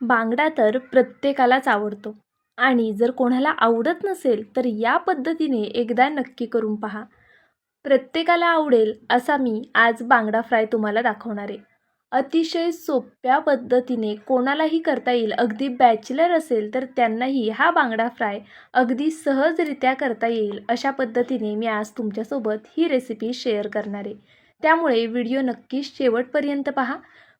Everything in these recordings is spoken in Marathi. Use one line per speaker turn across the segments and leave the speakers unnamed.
बांगडा तर प्रत्येकालाच आवडतो. आणि जर कोणाला आवडत नसेल तर या पद्धतीने एकदा नक्की करून पहा. प्रत्येकाला आवडेल असा मी आज बांगडा फ्राय तुम्हाला दाखवणार आहे. अतिशय सोप्या पद्धतीने कोणालाही करता येईल अगदी बॅचलर असेल तर त्यांनाही हा बांगडा फ्राय अगदी सहजरित्या करता येईल अशा पद्धतीने मी आज तुमच्यासोबत ही रेसिपी शेअर करणार आहे. त्यामुळे व्हिडिओ नक्कीच शेवटपर्यंत पहा.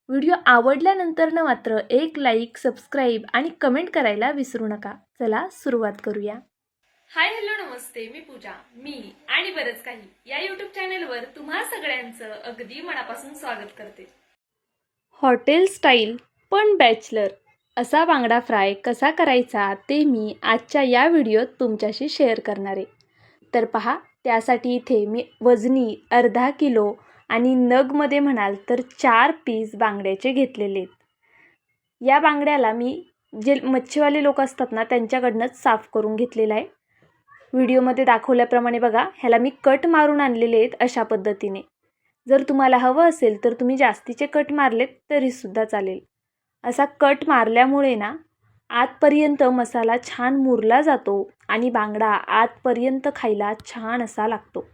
व्हिडिओ आवडल्यानंतर न मात्र एक लाईक सबस्क्राईब आणि कमेंट करायला विसरू नका. चला सुरुवात करूया. हाय हॅलो नमस्ते. मी पूजा. मी आणि बरंच काही या युट्यूब चॅनेलवर तुम्हा सगळ्यांचं अगदी मनापासून स्वागत करते. हॉटेल स्टाईल पण बॅचलर असा बांगडा फ्राय कसा करायचा ते मी आजच्या या व्हिडिओत तुमच्याशी शेअर करणार. आहे तर पहा त्यासाठी इथे मी वजनी अर्धा किलो आणि नगमध्ये म्हणाल तर चार पीस बांगड्याचे घेतलेले आहेत. या बांगड्याला मी जे मच्छीवाले लोक असतात ना त्यांच्याकडनंच साफ करून घेतलेला आहे. व्हिडिओमध्ये दाखवल्याप्रमाणे बघा ह्याला मी कट मारून आणलेले आहेत अशा पद्धतीने. जर तुम्हाला हवं असेल तर तुम्ही जास्तीचे कट मारलेत तरीसुद्धा चालेल. असा कट मारल्यामुळे ना आतपर्यंत मसाला छान मुरला जातो आणि बांगडा आतपर्यंत खायला छान असा लागतो.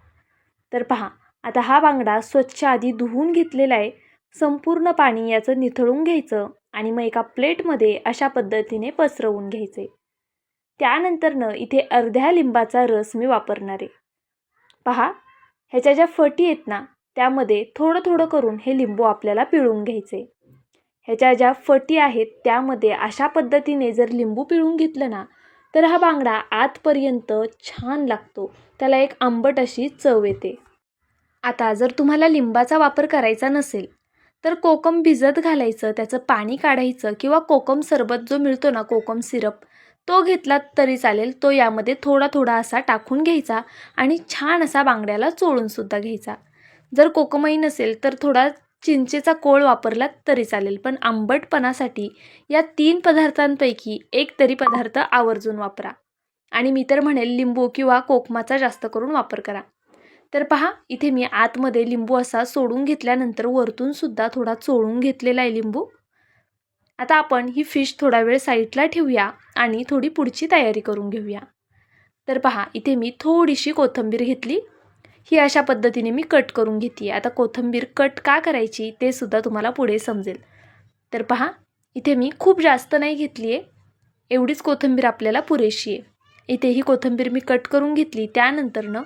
तर पहा आता हा बांगडा स्वच्छ आधी धुवून घेतलेला आहे. संपूर्ण पाणी याचं निथळून घ्यायचं आणि मग एका प्लेटमध्ये अशा पद्धतीने पसरवून घ्यायचे. त्यानंतरनं इथे अर्ध्या लिंबाचा रस मी वापरणार. आहे पहा ह्याच्या ज्या फटी आहेत ना त्यामध्ये थोडं थोडं करून हे लिंबू आपल्याला पिळून घ्यायचे. ह्याच्या ज्या फटी आहेत त्यामध्ये अशा पद्धतीने जर लिंबू पिळून घेतलं ना तर हा बांगडा आतपर्यंत छान लागतो. त्याला एक आंबट अशी चव येते. आता जर तुम्हाला लिंबाचा वापर करायचा नसेल तर कोकम भिजत घालायचं त्याचं पाणी काढायचं किंवा कोकम सरबत जो मिळतो ना कोकम सिरप तो घेतला तरी चालेल. तो यामध्ये थोडा थोडा असा टाकून घ्यायचा आणि छान असा बांगड्याला चोळूनसुद्धा घ्यायचा. जर कोकमही नसेल तर थोडा चिंचेचा कोळ वापरला तरी चालेल. पण आंबटपणासाठी या तीन पदार्थांपैकी एक तरी पदार्थ आवर्जून वापरा. आणि मी तर म्हणेल लिंबू किंवा कोकमाचा जास्त करून वापर करा. तर पहा इथे मी आतमध्ये लिंबू असा सोडून घेतल्यानंतर वरतून सुद्धा थोडा चोळून घेतलेला आहे लिंबू. आता आपण ही फिश थोडा वेळ साईडला ठेवूया आणि थोडी पुढची तयारी करून घेऊया. तर पहा इथे मी थोडीशी कोथिंबीर घेतली. ही अशा पद्धतीने मी कट करून घेते. आता कोथिंबीर कट का करायची ते सुद्धा तुम्हाला पुढे समजेल. तर पहा इथे मी खूप जास्त नाही घेतली आहे एवढीच कोथिंबीर आपल्याला पुरेशी आहे. इथे ही कोथिंबीर मी कट करून घेतली. त्यानंतरनं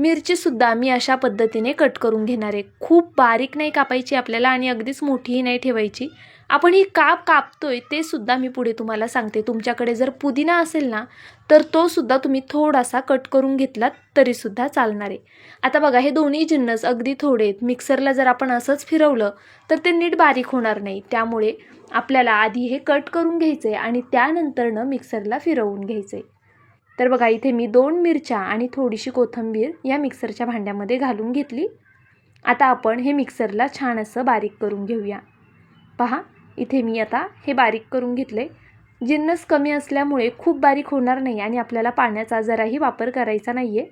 मिरचीसुद्धा मी अशा पद्धतीने कट करून घेणार आहे. खूप बारीक नाही कापायची आपल्याला आणि अगदीच मोठीही नाही ठेवायची. आपण ही काप कापतोय ते सुद्धा मी पुढे तुम्हाला सांगते. तुमच्याकडे जर पुदिना असेल ना तर तो सुद्धा तुम्ही थोडासा कट करून घेतलात तरीसुद्धा चालणार आहे. आता बघा हे दोन्ही जिन्नस अगदी थोडे आहेत. मिक्सरला जर आपण असंच फिरवलं तर ते नीट बारीक होणार नाही. त्यामुळे आपल्याला आधी हे कट करून घ्यायचं आहे आणि त्यानंतरनं मिक्सरला फिरवून घ्यायचं आहे तर बघा इथे मी दोन मिरच्या आणि थोडीशी कोथिंबीर या मिक्सरच्या भांड्यामध्ये घालून घेतली. आता आपण हे मिक्सरला छान असं बारीक करून घेऊया. पहा इथे मी आता हे बारीक करून घेतले. जिन्नस कमी असल्यामुळे खूप बारीक होणार नाही आणि आपल्याला पाण्याचा जराही वापर करायचा नाही आहे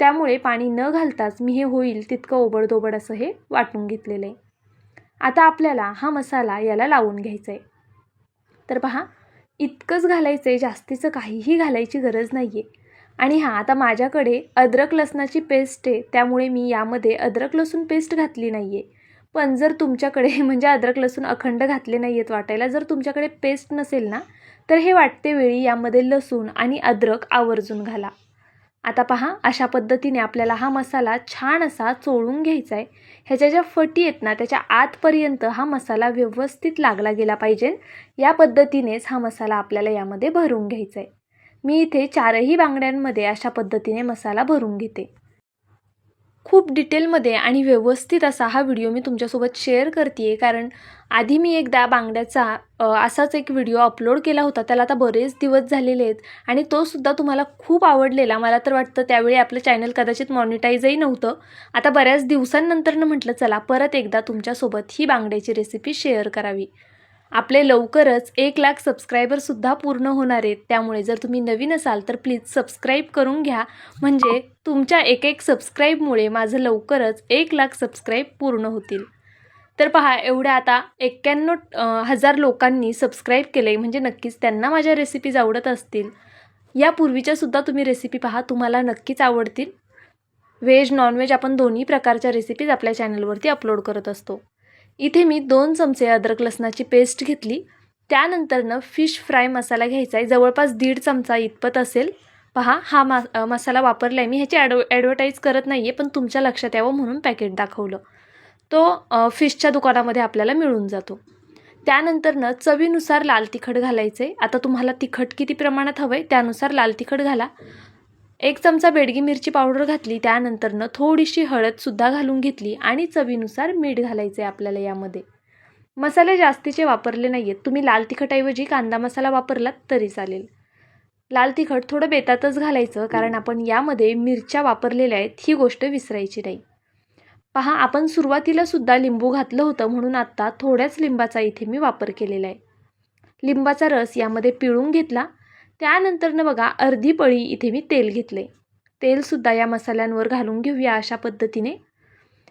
त्यामुळे पाणी न घालताच मी हे होईल तितकं ओबडधोबड असं हे वाटून घेतलेलं. आहे आता आपल्याला हा मसाला याला लावून घ्यायचा आहे तर पहा इतकंच घालायचं आहे जास्तीचं काहीही घालायची गरज नाही आहे आणि हां आता माझ्याकडे अद्रक लसणाची पेस्ट आहे त्यामुळे मी यामध्ये अद्रक लसूण पेस्ट घातली नाही आहे पण जर तुमच्याकडे म्हणजे अद्रक लसूण अखंड घातले नाही आहेत वाटायला जर तुमच्याकडे पेस्ट नसेल ना तर हे वाटते वेळी यामध्ये लसूण आणि अद्रक आवर्जून घाला. आता पहा अशा पद्धतीने आपल्याला हा मसाला छान असा चोळून घ्यायचा आहे ह्याच्या ज्या फटी आहेत ना त्याच्या आतपर्यंत हा मसाला व्यवस्थित लागला गेला पाहिजे. या पद्धतीनेच हा मसाला आपल्याला यामध्ये भरून घ्यायचा आहे मी इथे चारही बांगड्यांमध्ये अशा पद्धतीने मसाला भरून घेते. खूप डिटेलमध्ये आणि व्यवस्थित असा हा व्हिडिओ मी तुमच्यासोबत शेअर करते आहे कारण आधी मी एकदा बांगड्याचा असाच एक व्हिडिओ अपलोड केला होता. त्याला आता बरेच दिवस झालेले आहेत आणि तोसुद्धा तुम्हाला खूप आवडलेला. मला तर वाटतं त्यावेळी आपलं चॅनल कदाचित मॉनिटाईजही नव्हतं. आता बऱ्याच दिवसांनंतरनं म्हटलं चला परत एकदा तुमच्यासोबत ही बांगड्याची रेसिपी शेअर करावी. आपले लवकरच एक लाख सबस्क्रायबरसुद्धा पूर्ण होणार आहेत. त्यामुळे जर तुम्ही नवीन असाल तर प्लीज सबस्क्राईब करून घ्या. म्हणजे तुमच्या एक एक सबस्क्राईबमुळे माझं लवकरच एक लाख सबस्क्राईब पूर्ण होतील. तर पहा एवढ्या आता एक्क्याण्णव हजार लोकांनी सबस्क्राईब केले म्हणजे नक्कीच त्यांना माझ्या रेसिपीज आवडत असतील. यापूर्वीच्यासुद्धा तुम्ही रेसिपी पहा तुम्हाला नक्कीच आवडतील. व्हेज नॉनव्हेज आपण दोन्ही प्रकारच्या रेसिपीज आपल्या चॅनलवरती अपलोड करत असतो. इथे मी दोन चमचे अद्रक लसणाची पेस्ट घेतली. त्यानंतरनं फिश फ्राय मसाला घ्यायचा आहे. जवळपास दीड चमचा इतपत असेल. पहा हा मा मसाला वापरला आहे मी. ह्याची ॲडव ॲडव्हर्टाईज करत नाही आहे पण तुमच्या लक्षात यावं म्हणून पॅकेट दाखवलं. तो फिशच्या दुकानामध्ये आपल्याला मिळून जातो. त्यानंतरनं चवीनुसार लाल तिखट घालायचं आहे आता तुम्हाला तिखट किती प्रमाणात हवं आहे त्यानुसार लाल तिखट घाला. एक चमचा बेडगी मिरची पावडर घातली त्यानंतरनं थोडीशी हळदसुद्धा घालून घेतली आणि चवीनुसार मीठ घालायचं आहे आपल्याला यामध्ये. मसाले जास्तीचे वापरले नाही आहेत तुम्ही लाल तिखटऐवजी कांदा मसाला वापरलात तरी चालेल. लाल तिखट थोडं बेतातच घालायचं कारण आपण यामध्ये मिरच्या वापरलेल्या आहेत ही गोष्ट विसरायची नाही. पहा आपण सुरुवातीला सुद्धा लिंबू घातलं होतं म्हणून आत्ता थोड्याच लिंबाचा इथे मी वापर केलेला आहे. लिंबाचा रस यामध्ये पिळून घेतला त्यानंतरनं बघा अर्धी पळी इथे मी तेल घेतले. तेलसुद्धा या मसाल्यांवर घालून घेऊया अशा पद्धतीने.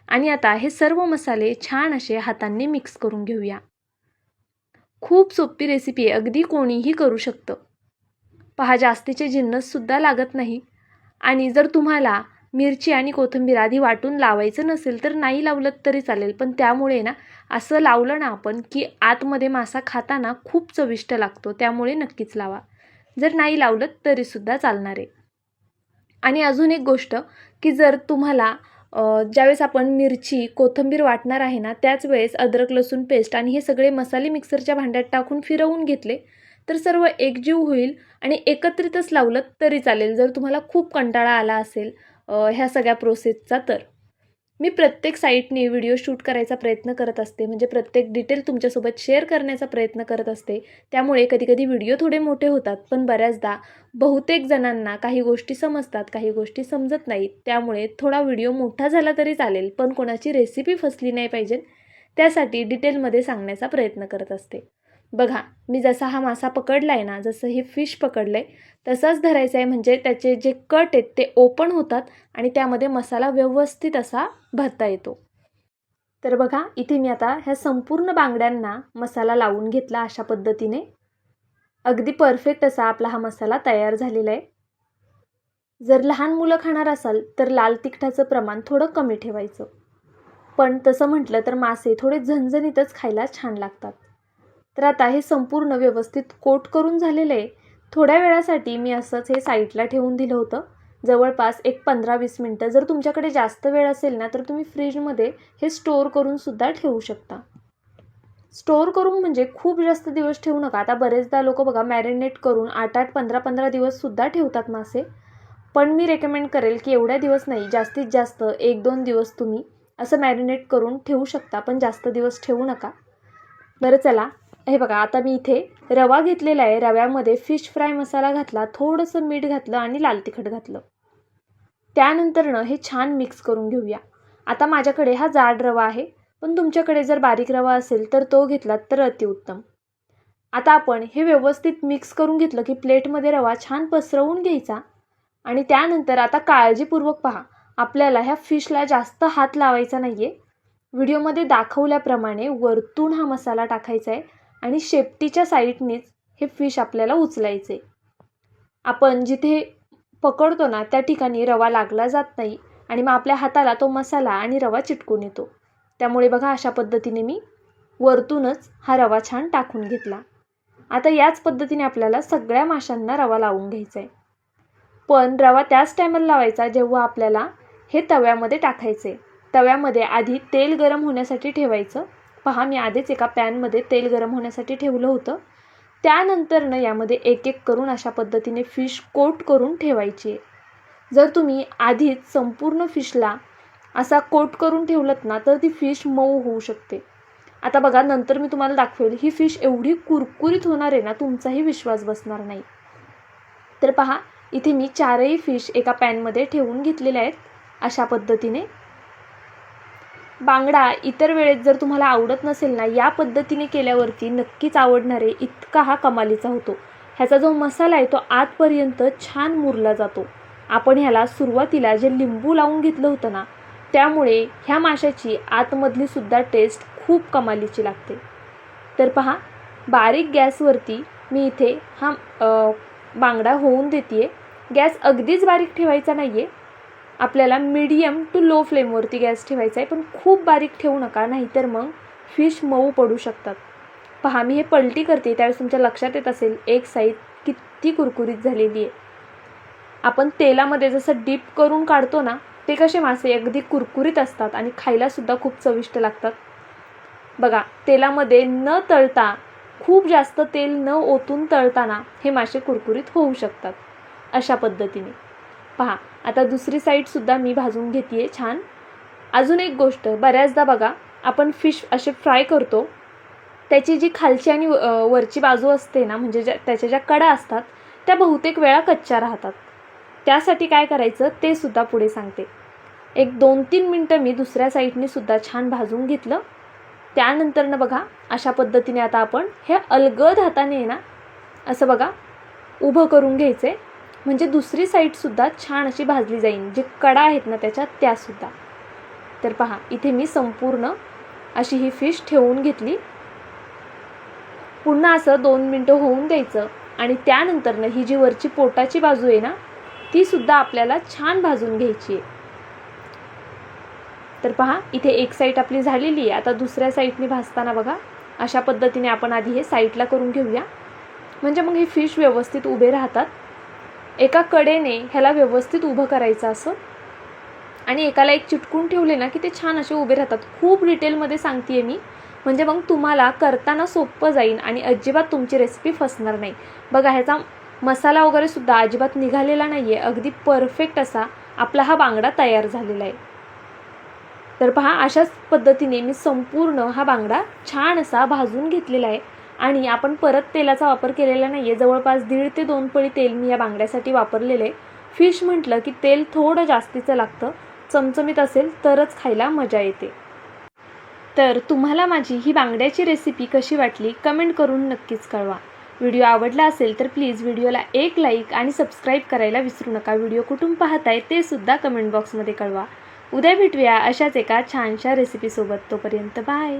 आणि आता हे सर्व मसाले छान असे हातांनी मिक्स करून घेऊया. खूप सोपी रेसिपी अगदी कोणीही करू शकतं. पहा जास्तीचे जिन्नससुद्धा लागत नाही. आणि जर तुम्हाला मिरची आणि कोथिंबीर आधी वाटून लावायचं नसेल तर नाही लावलं तरी चालेल पण त्यामुळे ना असं लावलं ना आपण की आतमध्ये मासा खाताना खूप चविष्ट लागतो त्यामुळे नक्कीच लावा. जर नाही लावलं तरीसुद्धा चालणार आहे. आणि अजून एक गोष्ट की जर तुम्हाला ज्यावेळेस आपण मिरची कोथिंबीर वाटणार आहे ना त्याच वेळेस अद्रक लसूण पेस्ट आणि हे सगळे मसाले मिक्सरच्या भांड्यात टाकून फिरवून घेतले तर सर्व एकजीव होईल आणि एकत्रितच लावलं तरी चालेल. जर तुम्हाला खूप कंटाळा आला असेल ह्या सगळ्या प्रोसेसचा तर. मी प्रत्येक साईटने व्हिडिओ शूट करायचा प्रयत्न करत असते. म्हणजे प्रत्येक डिटेल तुमच्यासोबत शेअर करण्याचा प्रयत्न करत असते. त्यामुळे कधीकधी व्हिडिओ थोडे मोठे होतात पण बऱ्याचदा बहुतेक जणांना काही गोष्टी समजतात काही गोष्टी समजत नाहीत. त्यामुळे थोडा व्हिडिओ मोठा झाला तरी चालेल पण कोणाची रेसिपी फसली नाही पाहिजे त्यासाठी डिटेलमध्ये सांगण्याचा प्रयत्न करत असते. बघा मी जसा हा मासा पकडला आहे ना जसं हे फिश पकडलं आहे तसंच धरायचं आहे म्हणजे त्याचे जे कट आहेत ते ओपन होतात आणि त्यामध्ये मसाला व्यवस्थित असा भरता येतो. तर बघा इथे मी आता ह्या संपूर्ण बांगड्यांना मसाला लावून घेतला अशा पद्धतीने. अगदी परफेक्ट असा आपला हा मसाला तयार झालेला आहे जर लहान मुलं खाणार असाल तर लाल तिखटाचं प्रमाण थोडं कमी ठेवायचं. पण तसं म्हटलं तर मासे थोडे झणझणीतच खायला छान लागतात. तर आता हे संपूर्ण व्यवस्थित कोट करून झालेलं आहे. थोड्या वेळासाठी मी असंच हे साईडला ठेवून दिलं होतं. जवळपास एक पंधरा वीस मिनटं. जर तुमच्याकडे जास्त वेळ असेल ना तर तुम्ही फ्रीजमध्ये हे स्टोअर करूनसुद्धा ठेवू शकता. स्टोअर करून म्हणजे खूप जास्त दिवस ठेवू नका. आता बरेचदा लोक बघा मॅरिनेट करून आठ आठ पंधरा पंधरा दिवससुद्धा ठेवतात मासे. पण मी रेकमेंड करेल की एवढ्या दिवस नाही जास्तीत जास्त एक दोन दिवस तुम्ही असं मॅरिनेट करून ठेवू शकता पण जास्त दिवस ठेवू नका. बरं चला. हे बघा आता मी इथे रवा घेतलेला आहे. रव्यामध्ये फिश फ्राय मसाला घातला थोडंसं मीठ घातलं आणि लाल तिखट घातलं. त्यानंतरनं हे छान मिक्स करून घेऊया. आता माझ्याकडे हा जाड रवा आहे. पण तुमच्याकडे जर बारीक रवा असेल तर तो घेतला तर अतिउत्तम आता आपण हे व्यवस्थित मिक्स करून घेतलं की प्लेटमध्ये रवा छान पसरवून घ्यायचा. आणि त्यानंतर आता काळजीपूर्वक पहा. आपल्याला ह्या फिशला जास्त हात लावायचा नाही आहे व्हिडिओमध्ये दाखवल्याप्रमाणे वरतून हा मसाला टाकायचा आहे. आणि शेपटीच्या साईडनेच हे फिश आपल्याला उचलायचे. आपण जिथे पकडतो ना त्या ठिकाणी रवा लागला जात नाही आणि मग आपल्या हाताला तो मसाला आणि रवा चिटकून येतो. त्यामुळे बघा अशा पद्धतीने मी वरतूनच हा रवा छान टाकून घेतला. आता याच पद्धतीने आपल्याला सगळ्या माशांना रवा लावून घ्यायचा आहे पण रवा त्याच टायमाला लावायचा जेव्हा आपल्याला हे तव्यामध्ये टाकायचे तव्यामध्ये आधी तेल गरम होण्यासाठी ठेवायचं. पहा मी आधीच एका पॅनमध्ये तेल गरम होण्यासाठी ठेवलं होतं. त्यानंतरनं यामध्ये एक एक करून अशा पद्धतीने फिश कोट करून ठेवायची आहे. जर तुम्ही आधीच संपूर्ण फिशला असा कोट करून ठेवलत ना तर ती फिश मऊ होऊ शकते. आता बघा नंतर मी तुम्हाला दाखवेल ही फिश एवढी कुरकुरीत होणार आहे ना तुमचाही विश्वास बसणार नाही. तर पहा इथे मी चारही फिश एका पॅनमध्ये ठेवून घेतलेल्या आहेत अशा पद्धतीने. बांगडा इतर वेळेत जर तुम्हाला आवडत नसेल ना या पद्धतीने केल्यावरती नक्कीच आवडणारे इतका हा कमालीचा होतो. ह्याचा जो मसाला आहे तो आतपर्यंत छान मुरला जातो. आपण ह्याला सुरुवातीला जे लिंबू लावून घेतलं होतं ना त्यामुळे ह्या माशाची आतमधली सुद्धा टेस्ट खूप कमालीची लागते. तर पहा बारीक गॅसवरती मी इथे हा बांगडा होऊन देते आहे गॅस अगदीच बारीक ठेवायचा नाही आहे आपल्याला मीडियम टू लो फ्लेमवरती गॅस ठेवायचा आहे. पण खूप बारीक ठेवू नका नाहीतर मग फिश मऊ पडू शकतात. पहा मी हे पलटी करते त्यावेळेस तुमच्या लक्षात येत असेल एक साईड किती कुरकुरीत झालेली आहे. आपण तेलामध्ये जसं डीप करून काढतो ना ते कसे मासे अगदी कुरकुरीत असतात आणि खायलासुद्धा खूप चविष्ट लागतात. बघा तेलामध्ये न तळता खूप जास्त तेल न ओतून तळताना हे मासे कुरकुरीत होऊ शकतात अशा पद्धतीने. पहा आता दुसरी साईडसुद्धा मी भाजून घेते आहे छान. अजून एक गोष्ट बऱ्याचदा बघा आपण फिश असे फ्राय करतो त्याची जी खालची आणि वरची बाजू असते ना म्हणजे ज्या त्याच्या ज्या कडा असतात त्या बहुतेक वेळा कच्च्या राहतात. त्यासाठी काय करायचं ते सुद्धा पुढे सांगते. एक दोन तीन मिनटं मी दुसऱ्या साईडने सुद्धा छान भाजून घेतलं. त्यानंतरनं बघा अशा पद्धतीने आता आपण हे अलगद हाताने आहे ना असं बघा उभं करून घ्यायचं आहे म्हणजे दुसरी साईडसुद्धा छान अशी भाजली जाईल जे कडा आहेत ना त्याच्यात त्यासुद्धा तर पहा इथे मी संपूर्ण अशी ही फिश ठेवून घेतली. पुन्हा असं दोन मिनटं होऊन द्यायचं. आणि त्यानंतरनं ही जी वरची पोटाची बाजू आहे ना ती सुद्धा आपल्याला छान भाजून घ्यायची आहे. तर पहा इथे एक साईड आपली झालेली आहे. आता दुसऱ्या साईडने भाजताना बघा. अशा पद्धतीने आपण आधी हे साईडला करून घेऊया. म्हणजे मग हे फिश व्यवस्थित उभे राहतात. एका कडेने ह्याला व्यवस्थित उभं करायचं असं. आणि एकाला एक चिटकून ठेवले ना की ते छान असे उभे राहतात. खूप डिटेलमध्ये सांगते मी. म्हणजे मग तुम्हाला करताना सोपं जाईल आणि अजिबात तुमची रेसिपी फसणार नाही. बघा ह्याचा मसाला वगैरे सुद्धा अजिबात निघालेला नाही आहे अगदी परफेक्ट असा आपला हा बांगडा तयार झालेला आहे. तर पहा अशाच पद्धतीने मी संपूर्ण हा बांगडा छान असा भाजून घेतलेला आहे. आणि आपण परत तेलाचा वापर केलेला नाही आहे जवळपास दीड ते दोन पळी तेल मी या बांगड्यासाठी वापरलेले. फिश म्हटलं की तेल थोडं जास्तीचं लागतं. चमचमीत असेल तरच खायला मजा येते. तर तुम्हाला माझी ही बांगड्याची रेसिपी कशी वाटली कमेंट करून नक्कीच कळवा. व्हिडिओ आवडला असेल तर प्लीज व्हिडिओला एक लाईक आणि सबस्क्राईब करायला विसरू नका. व्हिडिओ कुठून पाहताय ते सुद्धा कमेंट बॉक्समध्ये कळवा. उद्या भेटूया अशाच एका छानशा रेसिपीसोबत तोपर्यंत बाय